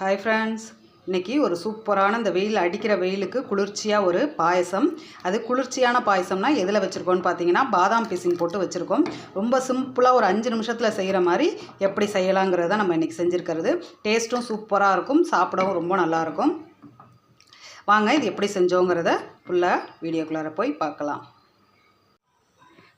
Hi friends இன்னைக்கு ஒரு சூப்பரான இந்த வெயில் அடிக்கிற வெயிலுக்கு குளிர்ச்சியாக ஒரு பாயசம். அது குளிர்ச்சியான பாயசம்னா எதில் வச்சுருக்கோன்னு பார்த்தீங்கன்னா பாதாம் பிசின் போட்டு வச்சுருக்கோம். ரொம்ப சிம்பிளாக ஒரு அஞ்சு நிமிஷத்தில் செய்கிற மாதிரி எப்படி செய்யலாங்கிறத நம்ம இன்றைக்கி செஞ்சுருக்கிறது. டேஸ்ட்டும் சூப்பராக இருக்கும். சாப்பிடவும் ரொம்ப நல்லாயிருக்கும் வாங்க இது எப்படி செஞ்சோங்கிறத ஃபுல்லாக வீடியோக்குள்ளார போய் பார்க்கலாம்.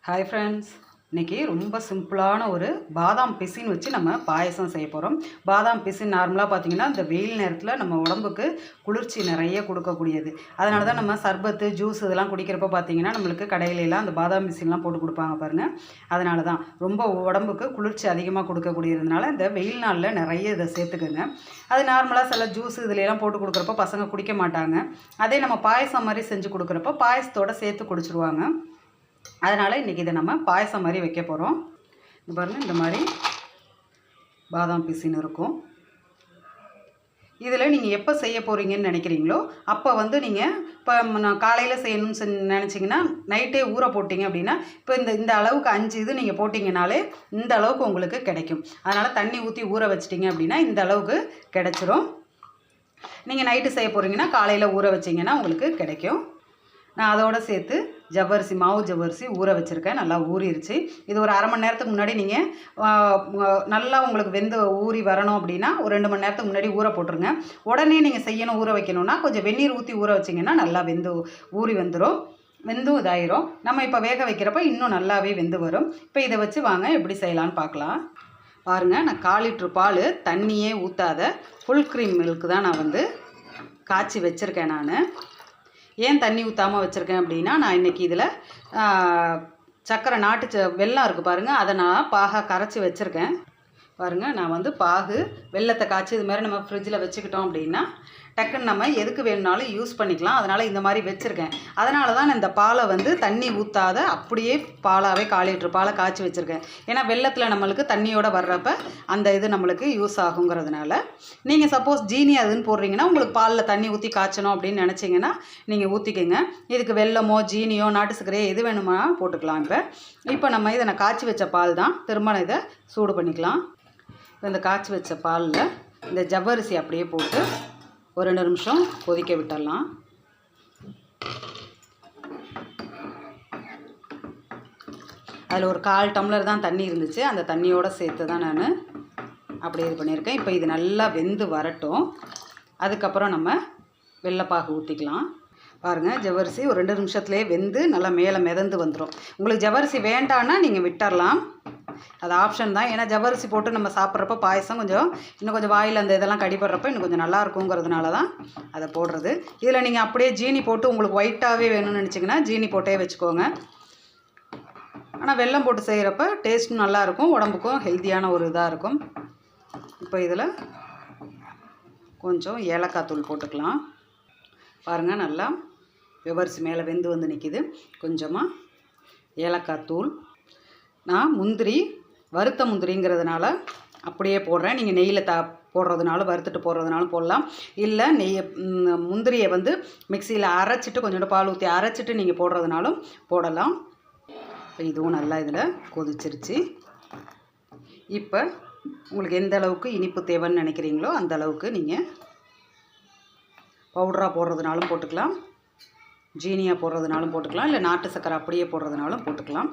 ஹாய் ஃப்ரெண்ட்ஸ் இன்றைக்கி ரொம்ப சிம்பிளான ஒரு பாதாம் பிசின் வச்சு நம்ம பாயசம் செய்ய போகிறோம் பாதாம் பிசின் நார்மலாக பார்த்தீங்கன்னா இந்த வெயில் நேரத்தில் நம்ம உடம்புக்கு குளிர்ச்சி நிறைய கொடுக்கக்கூடியது. அதனால தான் நம்ம சர்பத்து ஜூஸ் இதெல்லாம் குடிக்கிறப்ப பார்த்தீங்கன்னா நம்மளுக்கு கடையிலலாம் அந்த பாதாம் பிசின்லாம் போட்டு கொடுப்பாங்க பாருங்கள் அதனால தான் ரொம்ப உடம்புக்கு குளிர்ச்சி அதிகமாக கொடுக்கக்கூடியதுனால இந்த வெயில் நாளில் நிறைய இதை சேர்த்துக்குங்க. அது நார்மலாக சில ஜூஸ் இதுலலாம் போட்டு கொடுக்குறப்ப பசங்க குடிக்க மாட்டாங்க. அதே நம்ம பாயசம் மாதிரி செஞ்சு கொடுக்குறப்ப பாயசத்தோடு சேர்த்து குடிச்சிருவாங்க. அதனால் இன்றைக்கி இதை நம்ம பாயசம் மாதிரி வைக்க போகிறோம் இது பாருங்கள் இந்த மாதிரி பாதாம் பிசின்னு இருக்கும். இதில் நீங்கள் எப்போ செய்ய போகிறீங்கன்னு நினைக்கிறீங்களோ அப்போ வந்து நீங்கள் இப்போ நான் காலையில் செய்யணும்னு செ நினச்சிங்கன்னா நைட்டே ஊற போட்டிங்க அப்படின்னா இப்போ இந்த இந்த அளவுக்கு அஞ்சு இது நீங்கள் போட்டிங்கனாலே இந்த அளவுக்கு உங்களுக்கு கிடைக்கும். அதனால் தண்ணி ஊற்றி ஊற வச்சிட்டிங்க அப்படின்னா இந்த அளவுக்கு கிடச்சிரும். நீங்கள் நைட்டு செய்ய போகிறீங்கன்னா காலையில் ஊற வச்சிங்கன்னா உங்களுக்கு கிடைக்கும். நான் அதோடு சேர்த்து ஜவ்வரிசி மாவு ஜவ்வரிசி ஊற வச்சுருக்கேன். நல்லா ஊறிடுச்சு இது ஒரு அரை மணி நேரத்துக்கு முன்னாடி நீங்கள் நல்லா உங்களுக்கு வெந்து ஊறி வரணும் அப்படின்னா ஒரு ரெண்டு மணி நேரத்துக்கு முன்னாடி ஊற போட்டுருங்க. உடனே நீங்கள் செய்யணும் ஊற வைக்கணும்னா கொஞ்சம் வெந்நீர் ஊற்றி ஊற வச்சிங்கன்னா நல்லா வெந்து ஊறி வந்துடும் வெந்தும் இதாயிரும். நம்ம இப்போ வேக வைக்கிறப்ப இன்னும் நல்லாவே வெந்து வரும். இப்போ இதை வச்சு வாங்க எப்படி செய்யலான்னு பார்க்கலாம் பாருங்கள் நான் கால் லிட்ரு பால் தண்ணியே ஊற்றாத ஃபுல் க்ரீம் மில்க்கு தான் நான் வந்து காய்ச்சி வச்சுருக்கேன் நான். ஏன் தண்ணி ஊற்றாமல் வச்சுருக்கேன் அப்படின்னா நான் இன்றைக்கி இதில் சர்க்கரை நாட்டு ச வெள்ளம் இருக்குது பாருங்கள் அதை நான் பாகாக கரைச்சி வச்சுருக்கேன். பாருங்கள் நான் வந்து பாகு வெள்ளத்தை காய்ச்சி இது மாதிரி நம்ம ஃப்ரிட்ஜில் வச்சுக்கிட்டோம் அப்படின்னா டக்குன்னு நம்ம எதுக்கு வேணுனாலும் யூஸ் பண்ணிக்கலாம். அதனால் இந்த மாதிரி வச்சுருக்கேன். அதனால தான் நான் இந்த பாலை வந்து தண்ணி ஊற்றாத அப்படியே பாலாகவே கால் லிட்டர் பாலை காய்ச்சி வச்சுருக்கேன். ஏன்னா வெள்ளத்தில் நம்மளுக்கு தண்ணியோட வர்றப்ப அந்த இது நம்மளுக்கு யூஸ் ஆகுங்கிறதுனால. நீங்கள் சப்போஸ் ஜீனி அதுன்னு போடுறீங்கன்னா உங்களுக்கு பாலில் தண்ணி ஊற்றி காய்ச்சணும் அப்படின்னு நினச்சிங்கன்னா நீங்கள் ஊற்றிக்கோங்க இதுக்கு வெள்ளமோ ஜீனியோ நாட்டு சர்க்கரையோ எது வேணுமா போட்டுக்கலாம் இப்போ. இப்போ நம்ம இதை நான் காய்ச்சி வச்ச பால் தான். திரும்ப இதை சூடு பண்ணிக்கலாம். இந்த காய்ச்சி வச்ச பாலில் இந்த ஜவ்வரிசி அப்படியே போட்டு ஒரு ரெண்டு நிமிஷம் கொதிக்க விட்டுடலாம் அதில் ஒரு கால் டம்ளர் தான் தண்ணி இருந்துச்சு. அந்த தண்ணியோடு சேர்த்து தான் நான் அப்படி இது பண்ணியிருக்கேன். இப்போ இது நல்லா வெந்து வரட்டும். அதுக்கப்புறம் நம்ம வெள்ளைப்பாகு ஊற்றிக்கலாம் பாருங்கள் ஜவ்வரிசி ஒரு ரெண்டு நிமிஷத்துலேயே வெந்து நல்லா மேலே மிதந்து வந்துடும் உங்களுக்கு ஜவ்வரிசி வேண்டான்னா நீங்கள் விட்டுறலாம். அது ஆப்ஷன் தான். ஏன்னா ஜவ்வரிசி போட்டு நம்ம சாப்பிட்றப்ப பாயசம் கொஞ்சம் இன்னும் கொஞ்சம் வாயில் அந்த இதெல்லாம் கடிபடுறப்ப இன்னும் கொஞ்சம் நல்லா இருக்குங்கிறதுனால தான் அதை போடுறது. இதில் நீங்கள் அப்படியே ஜீனி போட்டு உங்களுக்கு ஒயிட்டாகவே வேணும்னு நினச்சிங்கன்னா ஜீனி போட்டே வச்சுக்கோங்க. ஆனால் வெல்லம் போட்டு செய்கிறப்ப டேஸ்ட்டும் நல்லாயிருக்கும் உடம்புக்கும் ஹெல்த்தியான ஒரு இதாக இருக்கும். இப்போ இதில் கொஞ்சம் ஏலக்காய் தூள் போட்டுக்கலாம். பாருங்கள் நல்லா விவரிசி மேலே வெந்து வந்து நிற்கிது கொஞ்சமாக ஏலக்காய் தூள். நான் முந்திரி வறுத்த முந்திரிங்கிறதுனால அப்படியே போடுறேன். நீங்கள் நெய்யில் த போடுறதுனாலும் வறுத்துட்டு போடுறதுனாலும் போடலாம். இல்லை நெய்ய முந்திரியை வந்து மிக்சியில் அரைச்சிட்டு கொஞ்சோண்டு பால் ஊற்றி அரைச்சிட்டு நீங்கள் போடுறதுனாலும் போடலாம். இப்போ இதுவும் நல்லா இதில் கொதிச்சிருச்சு. இப்போ உங்களுக்கு எந்த அளவுக்கு இனிப்பு தேவைன்னு நினைக்கிறீங்களோ அந்த அளவுக்கு நீங்கள் பவுடராக போடுறதுனாலும் போட்டுக்கலாம். ஜீனியாக போடுறதுனாலும் போட்டுக்கலாம். இல்லை நாட்டு சக்கரை அப்படியே போடுறதுனாலும் போட்டுக்கலாம்.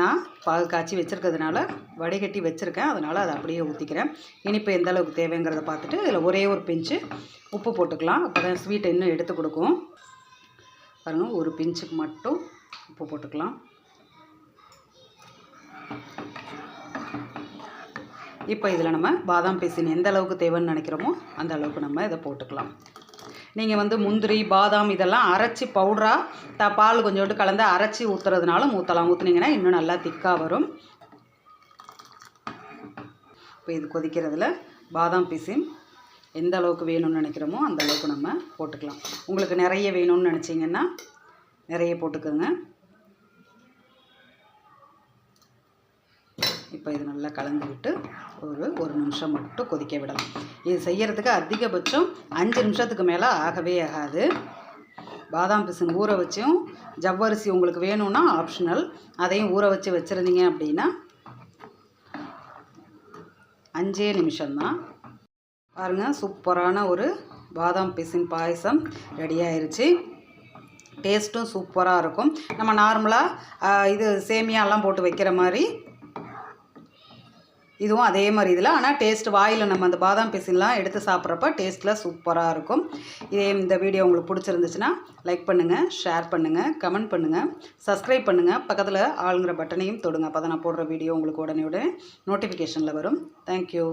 நான் பால் காய்ச்சி வச்சுருக்கிறதுனால வடிகட்டி வச்சுருக்கேன். அதனால் அதை அப்படியே ஊற்றிக்கிறேன் இனிப்பு எந்த அளவுக்கு தேவைங்கிறத பார்த்துட்டு இதில் ஒரே ஒரு பிஞ்சு உப்பு போட்டுக்கலாம். அப்போ தான் ஸ்வீட் இன்னும் எடுத்து கொடுக்கும். பாருங்கள் ஒரு பிஞ்சுக்கு மட்டும் உப்பு போட்டுக்கலாம். இப்போ இதில் நம்ம பாதாம் பேசின் எந்த அளவுக்கு தேவைன்னு நினைக்கிறோமோ அந்த அளவுக்கு நம்ம இதை போட்டுக்கலாம். நீங்கள் வந்து முந்திரி பாதாம் இதெல்லாம் அரைச்சி பவுடராக த பால் கொஞ்சோண்டு கலந்து அரைச்சி ஊற்றுறதுனாலும் ஊற்றலாம் ஊற்றுனீங்கன்னா இன்னும் நல்லா திக்காக வரும். இப்போ இது கொதிக்கிறதுல பாதாம் பிசின் எந்த அளவுக்கு வேணும்னு நினைக்கிறோமோ அந்த அளவுக்கு நம்ம போட்டுக்கலாம். உங்களுக்கு நிறைய வேணும்னு நினச்சிங்கன்னா நிறைய போட்டுக்கோங்க. இப்போ இது நல்லா கலந்து விட்டு ஒரு ஒரு நிமிஷம் மட்டும் கொதிக்க விடலாம். இது செய்கிறதுக்கு அதிகபட்சம் அஞ்சு நிமிஷத்துக்கு மேலே ஆகவே ஆகாது. பாதாம் பிசின் ஊற வச்சும் ஜவ்வரிசி உங்களுக்கு வேணும்னா ஆப்ஷனல் அதையும் ஊற வச்சு வச்சுருந்தீங்க அப்படின்னா அஞ்சே நிமிஷம்தான். பாருங்கள் சூப்பரான ஒரு பாதாம் பிசின் பாயசம் ரெடி ஆயிடுச்சு டேஸ்ட்டும் சூப்பராக இருக்கும். நம்ம நார்மலாக இது சேமியாலாம் போட்டு வைக்கிற மாதிரி இதுவும் அதே மாதிரி இதில். ஆனால் டேஸ்ட் வாயில் நம்ம அந்த பாதாம் பிசின்லாம் எடுத்து சாப்பிட்றப்ப டேஸ்ட்டில் சூப்பராக இருக்கும். இதே இந்த வீடியோ உங்களுக்கு பிடிச்சிருந்துச்சுன்னா லைக் பண்ணுங்கள் ஷேர் பண்ணுங்கள் கமெண்ட் பண்ணுங்கள் சப்ஸ்கிரைப் பண்ணுங்கள் பக்கத்தில் ஆளுங்கிற பட்டனையும் தொடுங்க. அப்போ தான் நான் போடுற வீடியோ உங்களுக்கு உடனே உடனே நோட்டிஃபிகேஷனில் வரும். தேங்க்யூ